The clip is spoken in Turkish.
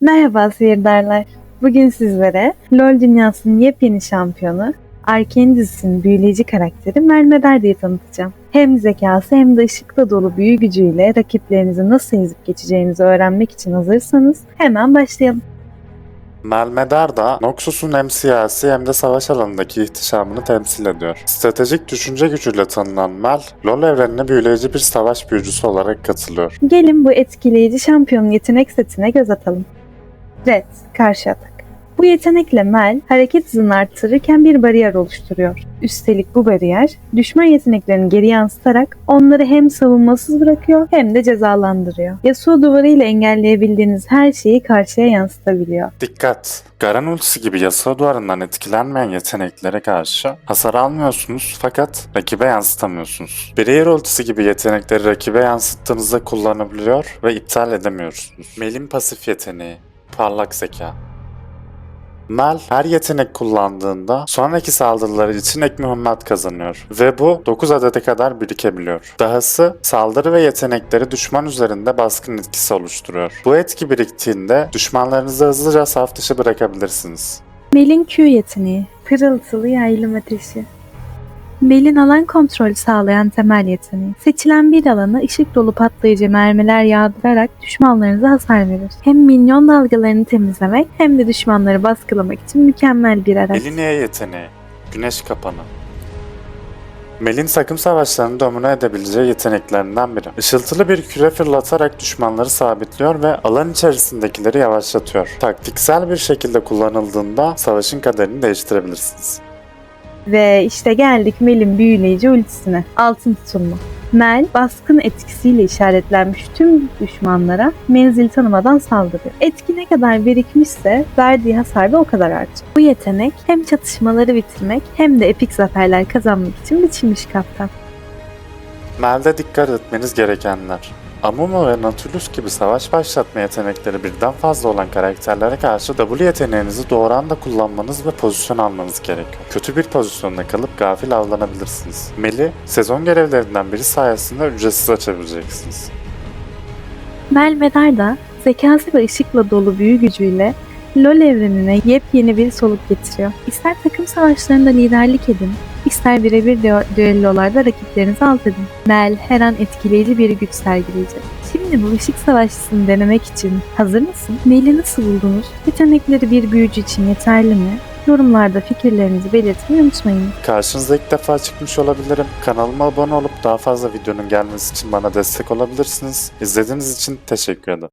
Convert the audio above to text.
Merhaba seyirciler. Bugün sizlere LoL dünyasının yepyeni şampiyonu, Arcane dizisinin büyüleyici karakteri Melmeder diye tanıtacağım. Hem zekası hem de ışıkla dolu büyü gücüyle rakiplerinizi nasıl ezip geçeceğinizi öğrenmek için hazırsanız hemen başlayalım. Melmedar da Noxus'un hem siyasi hem de savaş alanındaki ihtişamını temsil ediyor. Stratejik düşünce gücüyle tanınan Mel, LoL evrenine büyüleyici bir savaş büyücüsü olarak katılıyor. Gelin bu etkileyici şampiyonun yetenek setine göz atalım. Red, karşı atak. Bu yetenekle Mel hareket hızını arttırırken bir bariyer oluşturuyor. Üstelik bu bariyer düşman yeteneklerini geri yansıtarak onları hem savunmasız bırakıyor hem de cezalandırıyor. Yasuo duvarı ile engelleyebildiğiniz her şeyi karşıya yansıtabiliyor. Dikkat! Garen ultisi gibi yasa duvarından etkilenmeyen yeteneklere karşı hasar almıyorsunuz fakat rakibe yansıtamıyorsunuz. Barrier ultisi gibi yetenekleri rakibe yansıttığınızda kullanabiliyor ve iptal edemiyorsunuz. Mel'in pasif yeteneği, parlak zeka. Mel her yetenek kullandığında sonraki saldırıları için ek mühimmat kazanıyor ve bu 9 adete kadar birikebiliyor. Dahası saldırı ve yetenekleri düşman üzerinde baskın etkisi oluşturuyor. Bu etki biriktiğinde düşmanlarınızı hızlıca saf dışı bırakabilirsiniz. Mel'in Q yeteneği, pırıltılı yaylım ateşi. Mel'in alan kontrolü sağlayan temel yeteneği. Seçilen bir alana ışık dolu patlayıcı mermiler yağdırarak düşmanlarınıza hasar verir. Hem minyon dalgalarını temizlemek hem de düşmanları baskılamak için mükemmel bir araç. Elinia yeteneği, güneş kapanı. Mel'in takım savaşlarını domine edebileceği yeteneklerinden biri. Işıltılı bir küre fırlatarak düşmanları sabitliyor ve alan içerisindekileri yavaşlatıyor. Taktiksel bir şekilde kullanıldığında savaşın kaderini değiştirebilirsiniz. Ve işte geldik Mel'in büyüleyici ultisine. Altın tutulma. Mel, baskın etkisiyle işaretlenmiş tüm düşmanlara menzil tanımadan saldırıyor. Etki ne kadar birikmişse verdiği hasar da o kadar artıyor. Bu yetenek hem çatışmaları bitirmek hem de epik zaferler kazanmak için biçilmiş kaptan. Mel'de dikkat etmeniz gerekenler. Amumu ve Nautilus gibi savaş başlatma yetenekleri birden fazla olan karakterlere karşı W yeteneğinizi doğru anda kullanmanız ve pozisyon almanız gerekiyor. Kötü bir pozisyonda kalıp gafil avlanabilirsiniz. Mel'i sezon görevlerinden biri sayesinde ücretsiz açabileceksiniz. Mel Medar da zekası ve ışıkla dolu büyü gücüyle LoL evrenine yepyeni bir soluk getiriyor. İster takım savaşlarında liderlik edin, ister birebir dü- düellolarda rakiplerinizi alt edin. Mel her an etkileyici bir güç sergileyecek. Şimdi bu ışık savaşçısını denemek için hazır mısın? Mel'i nasıl buldunuz? Yetenekleri bir büyücü için yeterli mi? Yorumlarda fikirlerinizi belirtmeyi unutmayın. Karşınıza ilk defa çıkmış olabilirim. Kanalıma abone olup daha fazla videonun gelmesi için bana destek olabilirsiniz. İzlediğiniz için teşekkür ederim.